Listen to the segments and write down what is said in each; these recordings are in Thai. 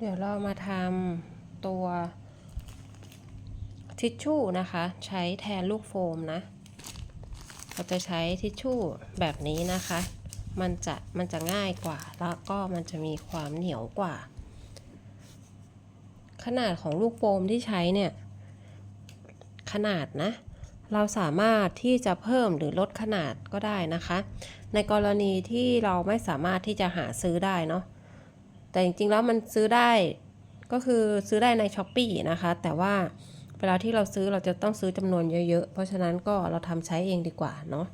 เดี๋ยวเรามาทำตัวทิชชู่นะคะ ใช้แทนลูกโฟมนะ เราจะใช้ทิชชู่แบบนี้นะคะ มันจะมันจะง่ายกว่า แล้วก็มันจะมีความเหนียวกว่า ขนาดของลูกโฟมที่ใช้เนี่ย ขนาดนะ เราสามารถที่จะเพิ่มหรือลดขนาดก็ได้นะคะ ในกรณีที่เราไม่สามารถที่จะหาซื้อได้เนาะ แต่จริงๆแล้วมันซื้อได้ก็คือซื้อได้ในช้อปปีนะคะ แต่ว่าเวลาที่เราซื้อเราจะต้องซื้อจำนวนเยอะๆ เพราะฉะนั้นก็เราทำใช้เองดีกว่าเนาะ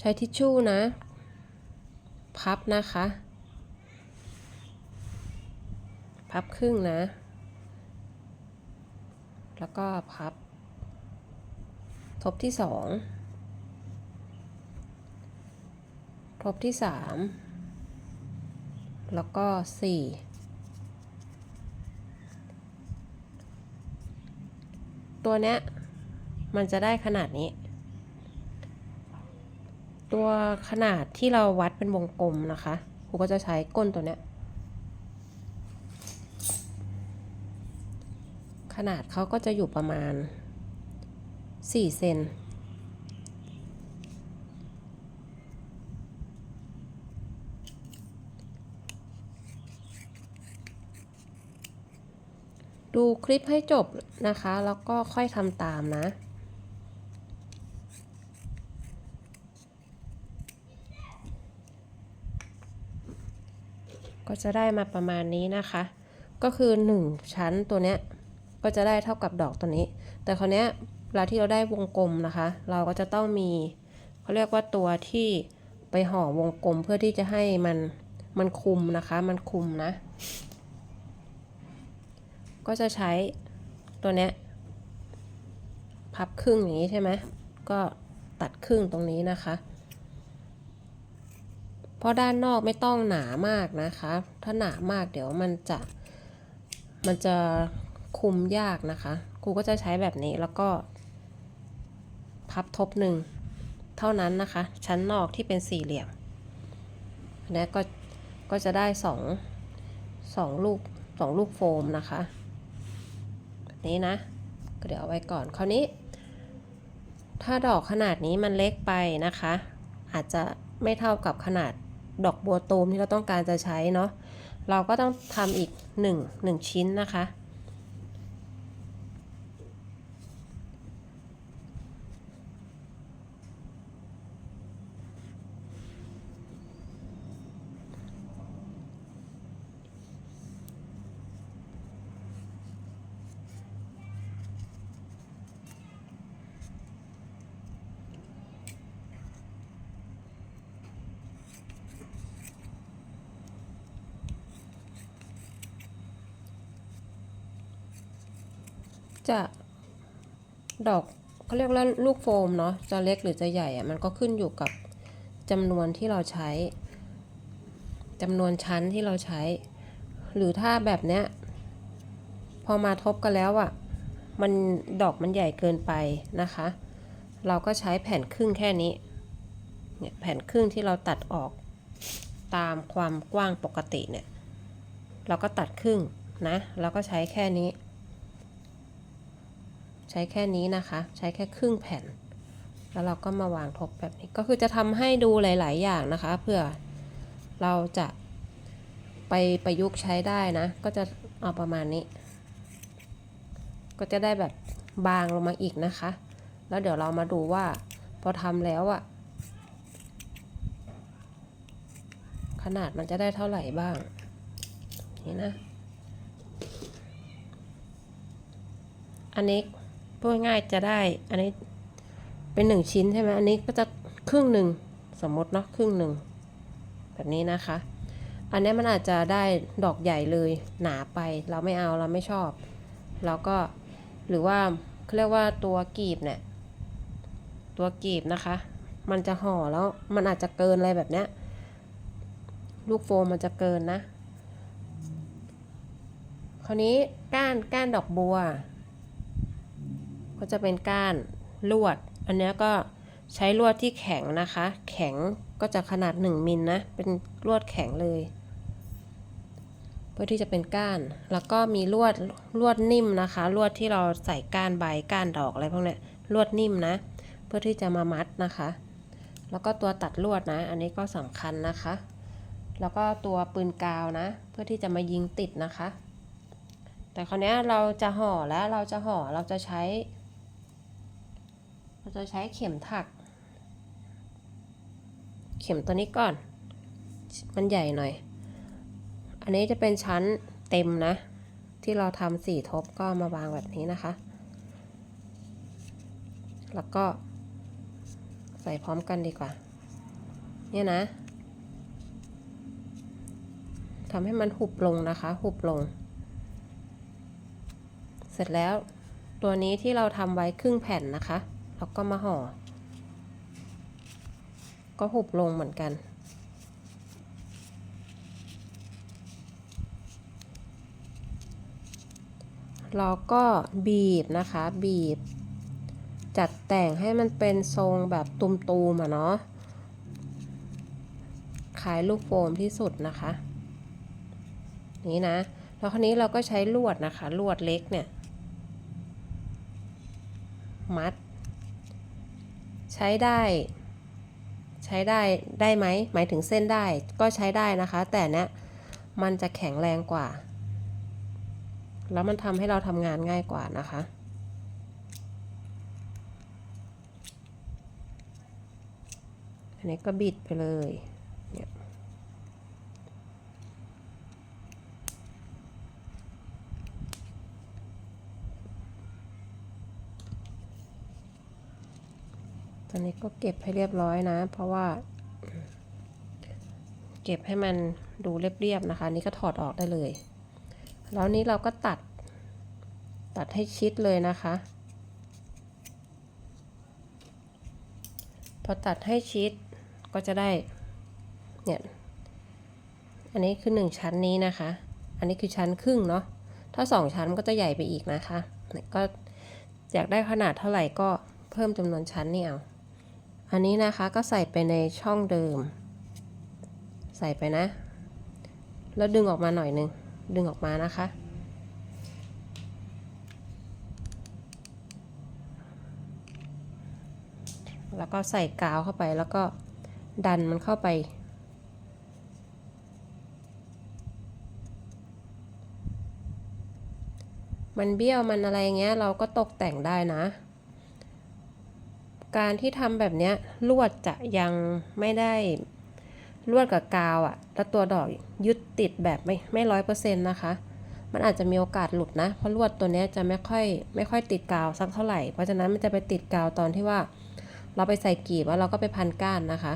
ใช้ทิชชู่นะ พับนะคะ พับครึ่งนะ แล้วก็พับ ทบที่สองทบที่สาม แล้วก็สี่ตัวเนี้ยมันจะได้ขนาดนี้ ตัวขนาดที่เราวัดเป็นวงกลมนะคะครูก็จะใช้ก้นตัวเนี้ยขนาดเขาก็จะอยู่ประมาณ 4 เซน ดูคลิปให้จบนะคะ แล้วก็ค่อยทำตามนะ ก็จะได้มาประมาณนี้นะคะ ก็คือ 1 ชั้นตัวเนี้ยก็จะได้เท่ากับดอกตัวนี้ แต่คราวเนี้ยเวลาที่เราได้วงกลมนะคะ เราก็จะต้องมีเขาเรียกว่าตัวที่ไปห่อวงกลมเพื่อที่จะให้มันมันคุมนะคะ มันคุมนะ ก็จะใช้ตัวเนี้ยพับครึ่งอย่างนี้ใช่ไหมก็ตัดครึ่งตรงนี้นะคะ เพราะด้านนอกไม่ต้องหนามากนะคะ ถ้าหนามากเดี๋ยวมันจะมันจะคุมยากนะคะครูก็จะใช้แบบนี้แล้วก็พับทบหนึ่งเท่านั้นนะคะ ชั้นนอกที่เป็นสี่เหลี่ยมนนี้ก็ก็จะได้สองสองลูกสองลูกโฟมนะคะ นี้นะ ก็เดี๋ยวเอาไว้ก่อน คราวนี้ ถ้าดอกขนาดนี้มันเล็กไปนะคะ อาจจะไม่เท่ากับขนาดดอกบัวตูมที่เราต้องการจะใช้เนาะ เราก็ต้องทำอีก 1 1 ชิ้นนะคะ จะดอกเขาเรียกว่าลูกโฟมเนาะจะเล็กหรือจะใหญ่อะมันก็ขึ้นอยู่กับจำนวนที่เราใช้จำนวนชั้นที่เราใช้ หรือถ้าแบบเนี้ยพอมาทบกันแล้วอะมันดอกมันใหญ่เกินไปนะคะ เราก็ใช้แผ่นครึ่งแค่นี้เนี่ยแผ่นครึ่งที่เราตัดออกตามความกว้างปกติเนี่ย เราก็ตัดครึ่งนะ แล้วก็ใช้แค่นี้ ใช้แค่นี้นะคะ ใช้แค่ครึ่งแผ่น แล้วเราก็มาวางทบแบบนี้ ก็คือจะทำให้ดูหลาย ๆ อย่างนะคะ เพื่อเราจะไปประยุกต์ใช้ได้นะ ก็จะเอาประมาณนี้ ก็จะได้แบบบางลงมาอีกนะคะ แล้วเดี๋ยวเรามาดูว่าพอทำแล้วอะขนาดมันจะได้เท่าไหร่บ้าง นี่นะ อันนี้ พูดง่ายๆจะได้ อันนี้เป็นหนึ่งชิ้นใช่ไหมอันนี้ก็จะครึ่งหนึ่งสมมติเนาะครึ่งหนึ่งแบบนี้นะคะ อันนี้มันอาจจะได้ดอกใหญ่เลยหนาไป เราไม่เอาเราไม่ชอบ เราก็หรือว่าเขาเรียกว่าตัวกีบเนี่ยตัวกีบนะคะ มันจะห่อแล้วมันอาจจะเกินอะไรแบบเนี้ยลูกโฟมมันจะเกินนะ คราวนี้ก้านก้านดอกบัว ก็จะเป็นก้านลวด อันนี้ก็ใช้ลวดที่แข็งนะคะ แข็งก็จะขนาด 1มิลนะ เป็นลวดแข็งเลย เพื่อที่จะเป็นก้าน แล้วก็มีลวดลวดนิ่มนะคะ ลวดที่เราใส่ก้านใบก้านดอกอะไรพวกเนี้ยลวดนิ่มนะ เพื่อที่จะมามัดนะคะ แล้วก็ตัวตัดลวดนะ อันนี้ก็สำคัญนะคะ แล้วก็ตัวปืนกาวนะ เพื่อที่จะมายิงติดนะคะ แต่คราวนี้เราจะห่อแล้วเราจะห่อเราจะใช้ เราจะใช้เข็มถัก เข็มตัวนี้ก่อน มันใหญ่หน่อย อันนี้จะเป็นชั้นเต็มนะ ที่เราทำสี่ทบก็มาวางแบบนี้นะคะ แล้วก็ใส่พร้อมกันดีกว่า เนี่ยนะทำให้มันหุบลงนะคะ หุบลง เสร็จแล้วตัวนี้ที่เราทำไว้ครึ่งแผ่นนะคะ เราก็มาห่อ ก็หุบลงเหมือนกัน เราก็บีบนะคะบีบ จัดแต่งให้มันเป็นทรงแบบตุมๆอะเนาะคล้ายลูกโฟมที่สุดนะคะ นี่นะ แล้วคราวนี้เราก็ใช้ลวดนะคะ ลวดเล็กเนี่ย มัด ใช้ได้ ใช้ได้ได้ไหมหมายถึงเส้นได้ก็ใช้ได้นะคะ แต่เนี้ยมันจะแข็งแรงกว่า แล้วมันทำให้เราทำงานง่ายกว่านะคะอันนี้ก็บิดไปเลยเนี่ยต อนนี้ก็เก็บให้เรียบร้อยนะ เพราะว่า เก็บให้มันดูเรียบๆนะคะ นี่ก็ถอดออกได้เลย แล้วนี้เราก็ตัด ตัดให้ชิดเลยนะคะ พอตัดให้ชิดก็จะได้ เนี่ย อันนี้คือหนึ่งชั้นนี้นะคะ อันนี้คือชั้นครึ่งเนาะ ถ้าสองชั้นก็จะใหญ่ไปอีกนะคะ ก็อยากได้ขนาดเท่าไหร่ก็เพิ่มจำนวนชั้นนี่เอา อันนี้นะคะก็ใส่ไปในช่องเดิม ใส่ไปนะ แล้วดึงออกมาหน่อยนึง ดึงออกมานะคะ แล้วก็ใส่กาวเข้าไปแล้วก็ดันมันเข้าไป มันเบี้ยวมันอะไรเงี้ยเราก็ตกแต่งได้นะ การที่ทำแบบนี้ลวดจะยังไม่ได้ลวดกับกาวอะ่ะ แล้วตัวดอกยึดติดแบบไม่ไม่ร้อยเปอร์เซ็นต์นะคะ มันอาจจะมีโอกาสหลุดนะ เพราะลวดตัวนี้จะไม่ค่อยไม่ค่อยติดกาวสักเท่าไหร่ เพราะฉะนั้นมันจะไปติดกาวตอนที่ว่า เราไปใส่กีบแล้วเราก็ไปพันก้านนะคะ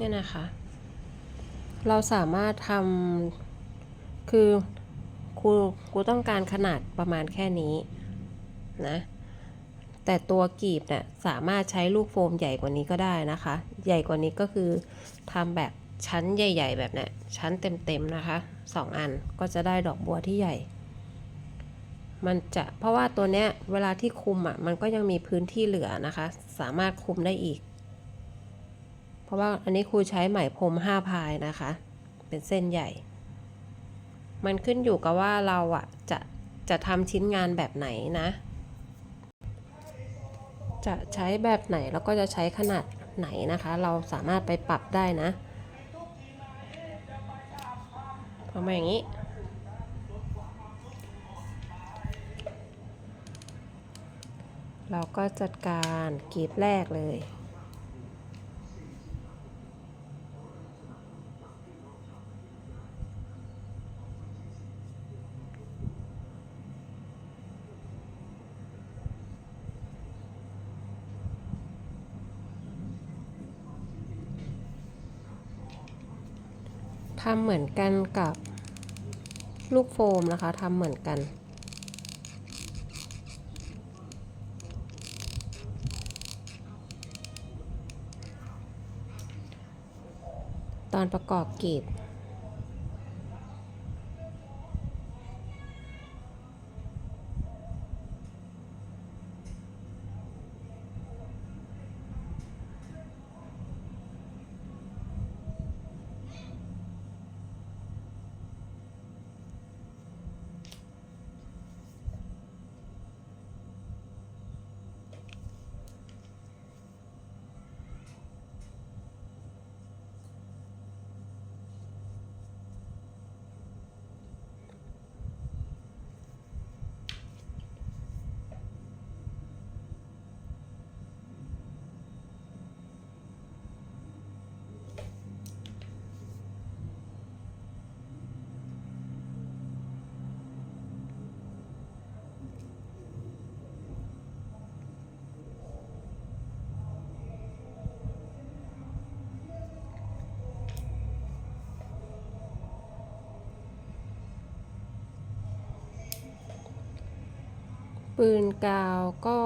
เนี่ยนะคะ เราสามารถทำคือครูครูต้องการขนาดประมาณแค่นี้นะแต่ตัวกีบเนี่ยสามารถใช้ลูกโฟมใหญ่กว่านี้ก็ได้นะคะ ใหญ่กว่านี้ก็คือทำแบบชั้นใหญ่ ๆ แบบเนี้ยชั้นเต็มๆนะคะสองอันก็จะได้ดอกบัวที่ใหญ่ มันจะเพราะว่าตัวเนี้ยเวลาที่คุมอะมันก็ยังมีพื้นที่เหลือนะคะ สามารถคุมได้อีก ราะว่าอันนี้ครูใช้ไหมพรมห้าพายนะคะ เป็นเส้นใหญ่ มันขึ้นอยู่กับว่าเราอะจะจะทำชิ้นงานแบบไหนนะ จะใช้แบบไหนแล้วก็จะใช้ขนาดไหนนะคะ เราสามารถไปปรับได้นะประมาอย่างนี้เราก็จัดการกรีบแรกเลย ทำเหมือนกันกับลูกโฟมนะคะทำเหมือนกัน ตอนประกอบกรีบ ปืนกาวก็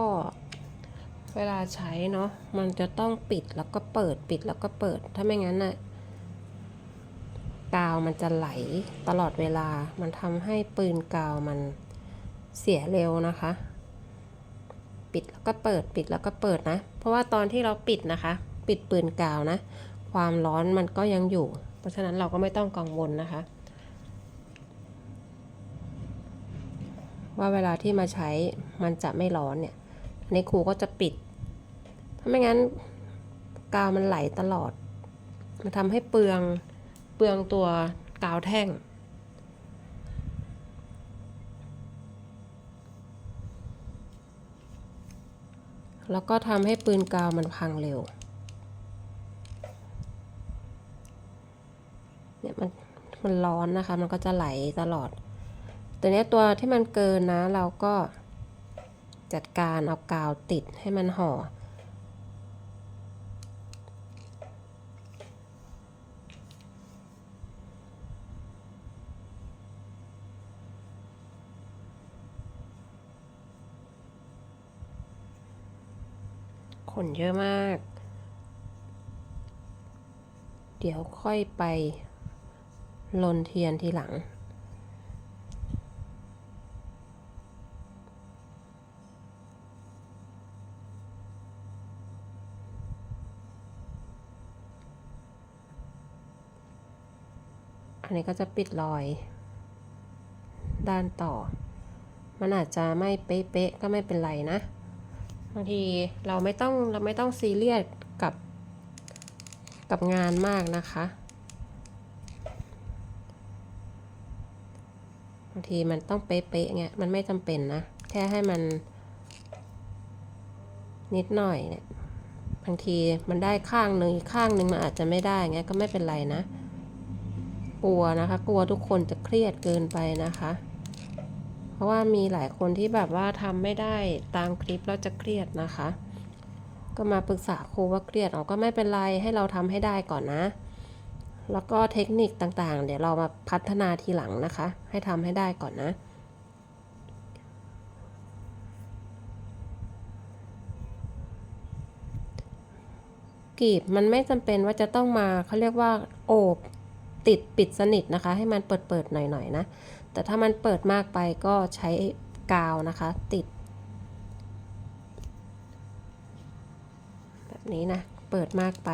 เวลาใช้เนาะมันจะต้องปิดแล้วก็เปิดปิดแล้วก็เปิด ถ้าไม่งั้นน่ะกาวมันจะไหลตลอดเวลา มันทำให้ปืนกาวมันเสียเร็วนะคะ ปิดแล้วก็เปิดปิดแล้วก็เปิดนะ เพราะว่าตอนที่เราปิดนะคะ ปิดปืนกาวนะ ความร้อนมันก็ยังอยู่ เพราะฉะนั้นเราก็ไม่ต้องกังวลนะคะ ว่าเวลาที่มาใช้มันจะไม่ร้อนเนี่ยอันครูก็จะปิด ถ้าไม่งั้นกาวมันไหลตลอด มันทำให้เปลืองเปลืองตัวกาวแท่ง แล้วก็ทำให้ปืนกาวมันพังเร็ว เนี่ยมันมันร้อนนะคะ มันก็จะไหลตลอด ต่เนี้ยตัวที่มันเกินนะเราก็จัดการเอากาวติดให้มันห่อ ขนเยอะมาก เดี๋ยวค่อยไปลนเทียนทีหลัง อันนี้ก็จะปิดรอย ด้านต่อ มันอาจจะไม่เป๊ะๆก็ไม่เป็นไรนะบางทีเราไม่ต้องเราไม่ต้องซีเรียสกับกับงานมากนะคะบางทีมันต้องเป๊ะๆเงี้ยมันไม่จำเป็นนะ แค่ให้มัน นิดหน่อยเนี่ยบางทีมันได้ข้างหนึ่งอีกข้างหนึ่งมันอาจจะไม่ได้เงี้ยก็ไม่เป็นไรนะ กลัวนะคะ กลัวทุกคนจะเครียดเกินไปนะคะ เพราะว่ามีหลายคนที่แบบว่าทำไม่ได้ตามคลิปแล้วจะเครียดนะคะ ก็มาปรึกษาครูว่าเครียดเอาก็ไม่เป็นไรให้เราทำให้ได้ก่อนนะ แล้วก็เทคนิคต่างๆ เดี๋ยวเรามาพัฒนาทีหลังนะคะ ให้ทำให้ได้ก่อนนะกรีบมันไม่จำเป็นว่าจะต้องมาเขาเรียกว่าโอบ ติดปิดสนิทนะคะ ให้มันเปิดเปิดหน่อยๆนะ แต่ถ้ามันเปิดมากไปก็ใช้กาวนะคะ ติด แบบนี้นะ เปิดมากไป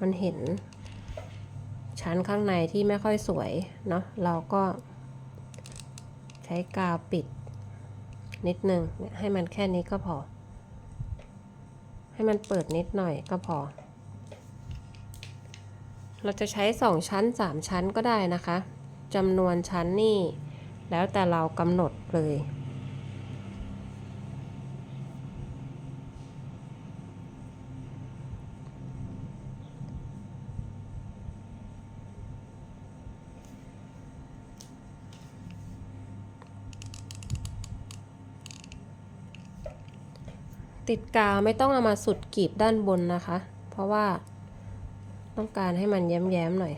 มันเห็น ชั้นข้างในที่ไม่ค่อยสวยเนาะเราก็ ใช้กาวปิด นิดนึงให้มันแค่นี้ก็พอ ให้มันเปิดนิดหน่อยก็พอ เราจะใช้ 2 ชั้น 3 ชั้นก็ได้นะคะจำนวนชั้นนี่ แล้วแต่เรากำหนดเลยติดกาวไม่ต้องเอามาสุดกรีบด้านบนนะคะ เพราะว่า ต้องการให้มันแย้มๆหน่อย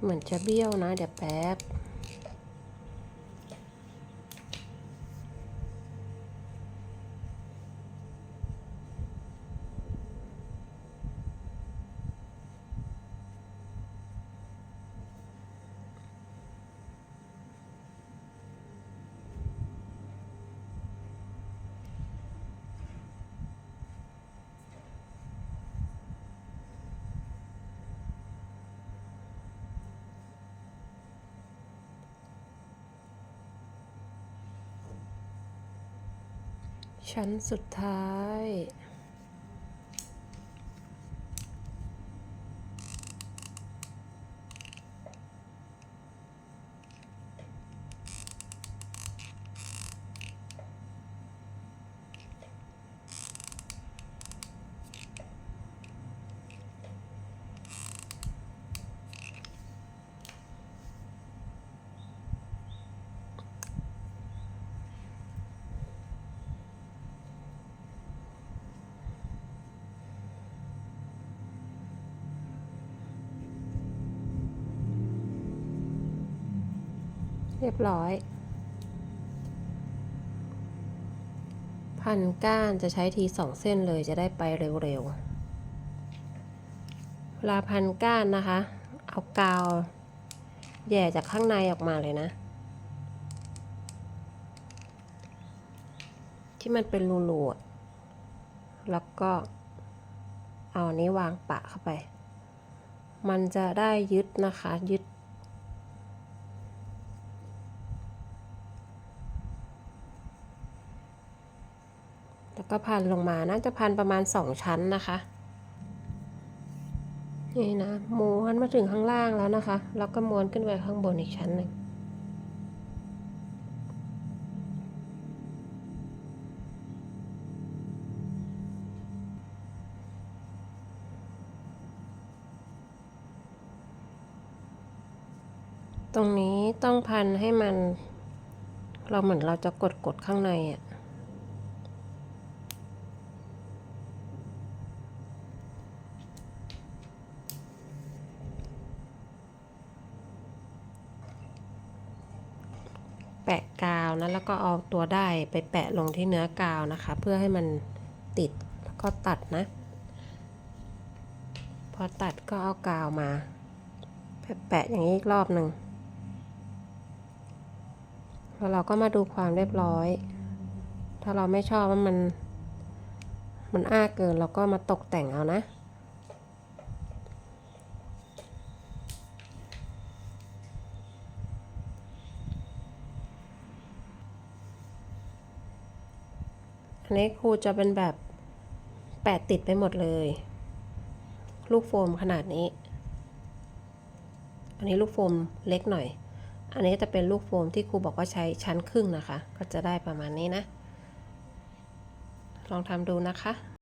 เหมือนจะเบี้ยวนะ เดี๋ยวแป๊บ ชั้นสุดท้าย รียบร้อย พันก้านจะใช้ทีสองเส้นเลยจะได้ไปเร็วๆ เวลาพันก้านนะคะ เอากาวแย่จากข้างในออกมาเลยนะ ที่มันเป็นรูๆแล้วก็เอานนี้วางปะเข้าไป มันจะได้ยึดนะคะยึด แล้วก็พันลงมาน่าจะพันประมาณสองชั้นนะคะนี่นะม้วนมาถึงข้างล่างแล้วนะคะ แล้วก็ม้วนขึ้นไปข้างบนอีกชั้นหนึ่งตรงนี้ต้องพันให้มัน เราเหมือนเราจะกดกดข้างในอะปะกาวนะแล้ว ก็เอาตัวได้ไปแปะลงที่เนื้อกาวนะคะ เพื่อให้มันติดแล้วก็ตัดนะ พอตัดก็เอากาวมาแปะๆอย่างนี้อีกรอบหนึ่งแล้วเราก็มาดูความเรียบร้อย ถ้าเราไม่ชอบว่ามัน มันอ้าเกินเราก็มาตกแต่งเอานะ อันนี้ครูจะเป็นแบบแปะติดไปหมดเลย ลูกโฟมขนาดนี้ อันนี้ลูกโฟมเล็กหน่อย อันนี้จะเป็นลูกโฟมที่ครูบอกว่าใช้ชั้นครึ่งนะคะ ก็จะได้ประมาณนี้นะ ลองทำดูนะคะ